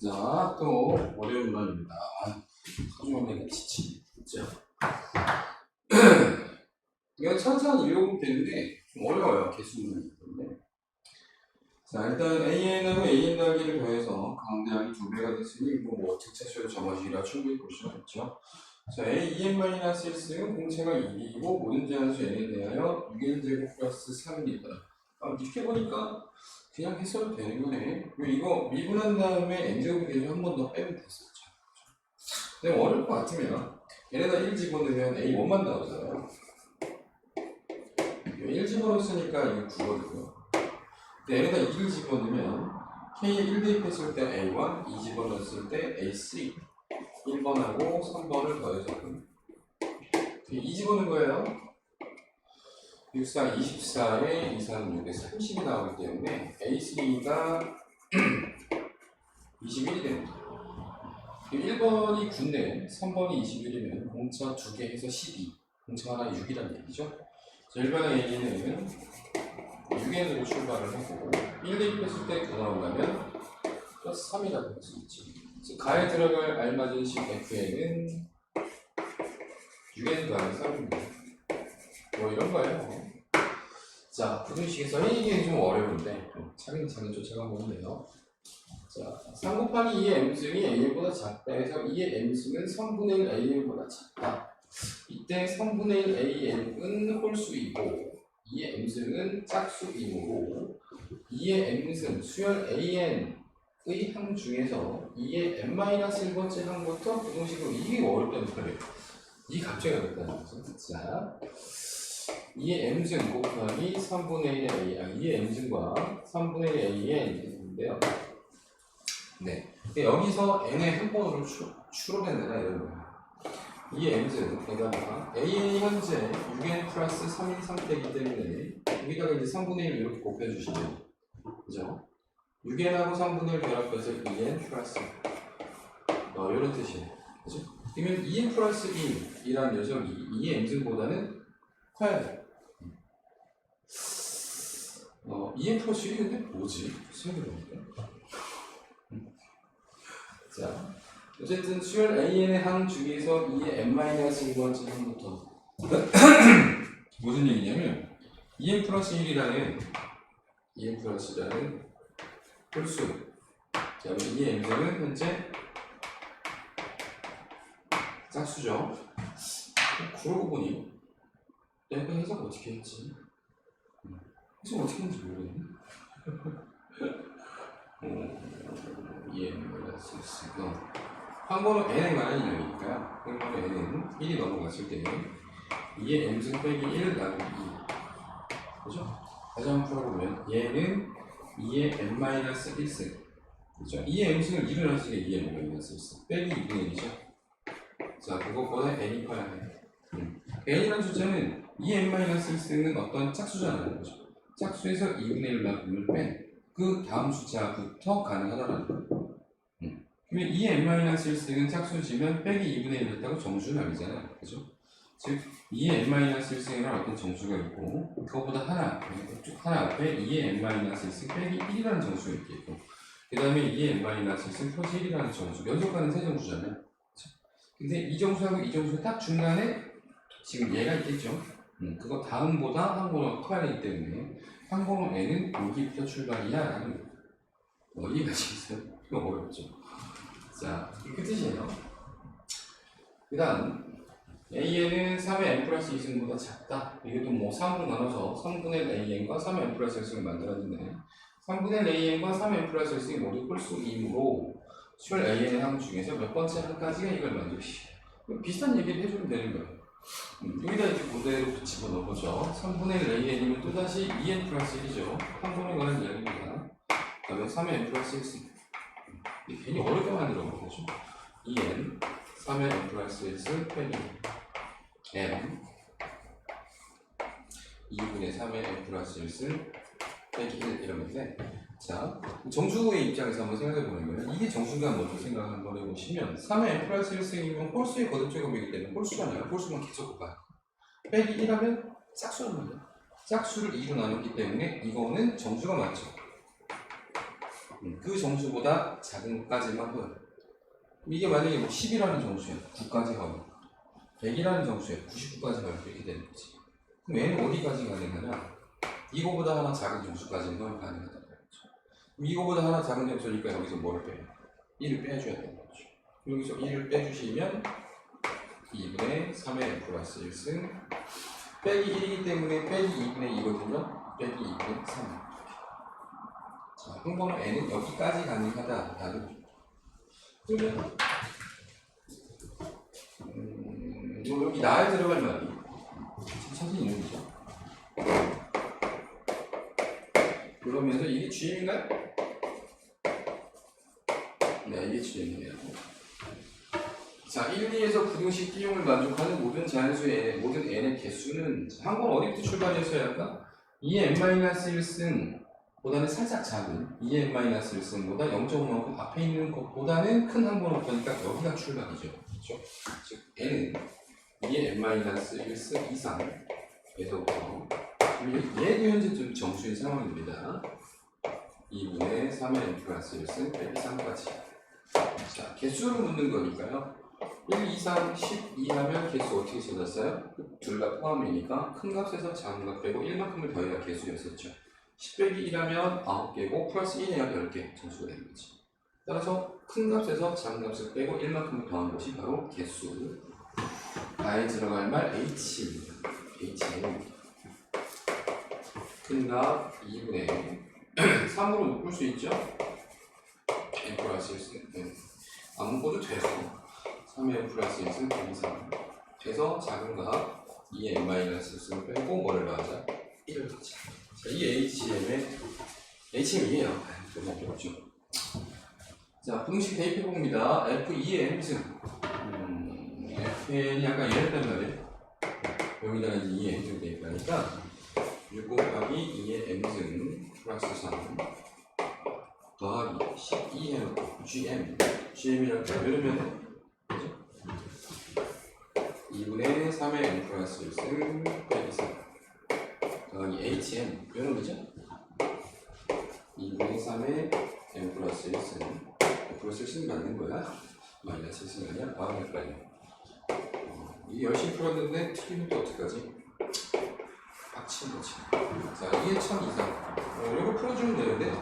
자, 또 어려운 문항입니다. 소중하게 지치. 자, 이거 천천히 읽어보면 되는데 좀 어려워요. 개수 문항이기 때문에. 자, 일단 AN하고 AN 더하기를 더해서 가운데항이 두 배가 됐으니 이거 뭐 특차수로 적어지라 충분히 볼 수가 있죠. 자, A, 2n-1은 공체가 1이고 모든 제한수 n에 대하여 6n제곱 플러스 3입니다. 아, 이렇게 보니까 그냥 했어도 되는 거네. 이거 미분한 다음에 n제곱이 되죠. 한번 더 빼면 됐었죠. 근데 어려울 것 같으면 얘네다 1 집어넣으면 a1만 나오잖아요. 1 집어넣었으니까 이거 9거든요. 근데 얘네다 2를 집어넣으면 k에 1 대입했을 때 a1, 2 집어넣었을 때 a3 1번하고 3번을 더해서 2 집어넣은 거예요. 6, 4, 24에 2, 3, 6에 30이 나오기 때문에 A3가 21이 됩니다. 1번이 9인데 3번이 21이면 공차 2개 해서 12, 공차 하나 6이라는 얘기죠. 자, 일반의 A는 6n으로 출발을 하고 1 대입했을 때 9 나오려면 플러스 3이라고 할 수 있지. 그래서 가에 들어갈 알맞은 식 fn은 6n 더하기 3입니다. 뭐 이런 거예요. 자, 부등식에서 이게 좀 어려운데 좀 차근차근 쫓아가 보면 돼요. 자, 3 곱하기 2의 m승이 a보다 작다 해서 2의 m승은 3분의 1 an보다 작다. 이때 3분의 1 an은 홀수이고 2의 m승은 짝수이므로 2의 m승 수열 an의 항 중에서 2의 n-1번째 항부터 부등식으로 이게 어렵다는 말이에요. 이 갑자기 어렵다는 거죠. 자, 2의 m승 곱하기 3분의 1의 a, 아, 2의 m승과 3분의 1의 a의 있는데요. 네. 근데 여기서 n의 한 번으로 추, 추론해내라 이런 거예요. 2의 m승, 그러니까 a의 현재 6n 플러스 3인 상태이기 때문에 여기다가 이제 3분의 1 이렇게 곱해주시면 그죠? 6n하고 3분의 1 결합해서 2n 플러스 어, 이런 뜻이에요. 그죠? 그러면 2n 플러스 1이라는 녀석이 2의 m승보다는 커야 돼. 어, 2n 플러스 1이 근데 뭐지? 생각해보니까. 자, 어쨌든 수열 AN의 항 중에서 2의 n-1번째 항부터 무슨 얘기냐면 2n 플러스 1이라는 2n 플러스 1이라는 홀수 자, 그럼 2의 m승은 현재 짝수죠. 그러고 보니 내가 해석 어떻게 했지? 음, 해석 어떻게 했는지 모르겠네. 어, 이해가 쓸수가 항번호 n에 관한 이야기니까 항번호 n은 1이 넘어갔을 때 2의 m승 빼기 1 나누기 2 그죠? 다시 한번 풀어보면 얘는 2의 n-1승 그죠? 2의 m승을 1을 하시게 2의 n-1승 빼기 2분의 1이죠? 자, 그것보다 n이 커야 해. 음. n이라는 숫자는 2n-1승은 어떤 짝수잖아요. 그죠? 짝수에서 2분의 1만큼을 뺀그 다음 숫자부터 가능하다는 거예요. 음. 그러면 2n-1승은 짝수지만 빼기 2분의 1을 했다고 정수는 아니잖아요. 그죠? 즉, 2n-1승이라는 어떤 정수가 있고, 그것보다 하나, 쭉 하나 앞에 2n-1승 빼기 1이라는 정수가 있겠고, 그 다음에 2n-1승 플러스 1이라는 정수, 연속하는 세 정수잖아요. 근데 이 정수하고 이 정수 딱 중간에 지금 얘가 있겠죠. 음, 그거 다음보다 항번호가 커야 되기 때문에 항번호 n은 여기부터 출발이야 라는. 뭐 이해가시겠어요? 이거 어렵죠. 자, 이그 뜻이에요. 그 다음 AN은 3의 n 플러스 2승보다 작다. 이것도 뭐 3으로 나눠서 3분의 AN과 3의 n 플러스 1승을 만들어지네. 3분의 AN과 3의 n 플러스 1승이 모두 홀수이므로 수열 AN의 항 중에서 몇 번째 항까지가 이걸 만들시. 비슷한 얘기를 해주면 되는 거예요. 음, 여기다 이제 그대로 집어넣어보죠. 3분의 1 AN이면 또다시 2N 플러스 1이죠. 항번에 관한 이야기입니다. 그 다음에 3의 N 플러스 1승. 이게 괜히 어렵게 만들어 보죠. 2N, 3의 N 플러스 1승 빼기 N 2분의 3의 N 플러스 1승 빼기 1 이런 건데 자, 정수의 입장에서 한번 생각해 보는 거예요. 이게 정수가 먼저 생각 한번 해보시면 3의 n 플러스 1승이면 홀수의 거듭 제곱이기 때문에 홀수잖아요. 홀수만 계속 곱아요. 빼기 1하면 짝수란 말이에요. 짝수를 2로 나눴기 때문에 이거는 정수가 맞죠. 음, 그 정수보다 작은 것까지만 보여. 이게 만약에 뭐 10이라는 정수야. 9까지 가고 100이라는 정수야. 99까지 가고 이렇게 되는 거지. 그럼 얘는 어디까지 가능하냐? 이거보다 하나 작은 정수까지는 가능하다. 그럼 이거보다 하나 작은 정수니까 여기서 뭐를 빼요? 1을 빼줘야 되는 거죠. 여기서 1을 빼주시면 2분의 3의 n 플러스 1승 빼기 1이기 때문에 빼기 2분의 2거든요. 빼기 2분의 3. 자, 항번호 n은 여기까지 가능하다라는 거죠. 그러면 음, 요- 여기 나에 들어갈 말이 지금 사진 있는 거죠. 그러면서 이게 GM인가요? 네, 이게 GM이네요. 자, 1, 2에서 부등식 T용을 만족하는 모든 자연수의 n, 모든 n의 개수는 한 번 어디부터 출발했어야 할까? 2n-1승 보다는 살짝 작은 2n-1승 보다 0.5만큼 앞에 있는 것보다는 큰 항번호니까 여기가 출발이죠. 그렇죠? 즉 n은 2n-1승 이상에서부터 얘도 현재 좀 정수인 상황입니다. 2분의 3의 n 플러스 1승 빼기 3까지 자, 개수를 묻는 거니까요. 1, 2, 3, 12 하면 개수 어떻게 찾았어요? 둘 다 포함이니까 큰 값에서 작은 값 빼고 1만큼을 더해야 개수였었죠. 10 빼기 1 하면 9개고 플러스 1 해야 10개 정수가 되는 거지. 따라서 큰 값에서 작은 값을 빼고 1만큼을 더한 것이 바로 개수. 다에 들어갈 말 H입니다. H는 큰값 2분의 3으로 묶을 수 있죠? n 플러스 1승 네. 안 묶어도 돼요 3n 플러스 1승 빼기 3 돼서 작은 값 2n 마이너스 1승을 빼고 뭐를 넣자 1을 넣자. 자, 이 HM의 HM이에요. 너무 어렵죠. 자 분식 대입해 봅니다. F2의 M승 음, Fn이 아까 이랬단 말이에요 여기다가 이제 2의 M승 대입하니까 6 곱하기 2의 M승 플러스 3 더하기 12 해놓고 GM GM이라고 그죠? 2분의 3의 N 플러스 1승 빼기 3 더하기 HM 이런 거죠? 2분의 3의 N 플러스 1승 N 플러스 1승이 맞는 거야? 마이너스 1승이 아니야? 아 헷갈려 어, 이게 열심히 풀었는데 틀리면 또 어떡하지? 빡치는 거지. 자 이게 참 이상. 어, 이거 풀어주면 되는데.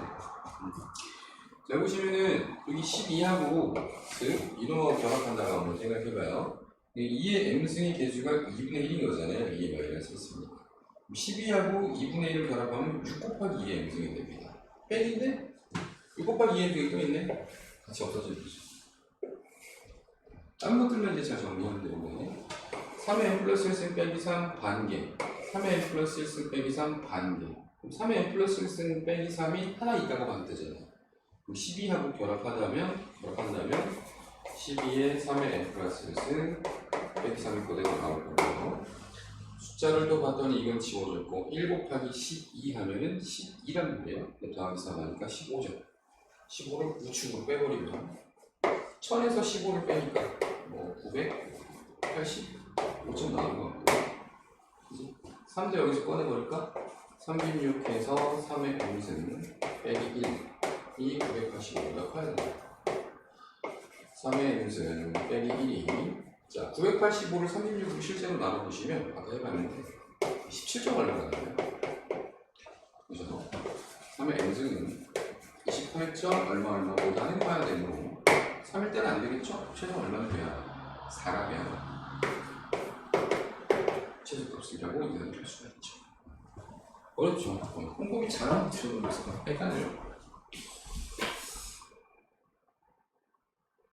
자 보시면은 여기 12하고 즉 이놈하고 결합한다고 한번 생각해봐요. 2의 m승의 개수가 2분의 1인 거잖아요. 2의 마이너스 1승이니까. 12하고 2분의 1을 결합하면 6 곱하기 2의 m승이 됩니다. 빼기인데? 6 곱하기 2의 m승이 또 있네. 같이 있죠. 다른 것들만 이제 잘 정리하면 되는데. 3의 n 플러스 1승 빼기 3 반개 3의 n 플러스 1승 빼기 3 반개 그럼 3의 n 플러스 1승 빼기 3이 하나 있다고 봐도 되잖아요 12하고 결합하다면 결합한다면 12에 3의 n 플러스 1승 빼기 3이 그대로 나올 거고요. 숫자를 또 봤더니 이건 지워졌고 1 곱하기 12 하면은 12란 말이에요. 더하기 3 하니까 15죠. 15를 우측으로 빼버리면 1000에서 15를 빼니까 뭐 980? 5점 나온 것 같고 그지? 3도 여기서 꺼내버릴까? 36에서 3의 n승 빼기 1이 985가 커야 된다. 3의 n승 빼기 1이 자 985를 36으로 실제로 나눠보시면 아까 해봤는데 17점 얼마 나와요? 그죠? 3의 n승은 28점 얼마 얼마보다는 커야 되고 3일 때는 안 되겠죠? 최소 얼마는 돼야 4가 돼야 최소값이라고 이해할 수가 있죠. 어렵죠? 어, 꼼꼼히 잘하는 해서 헷갈려요.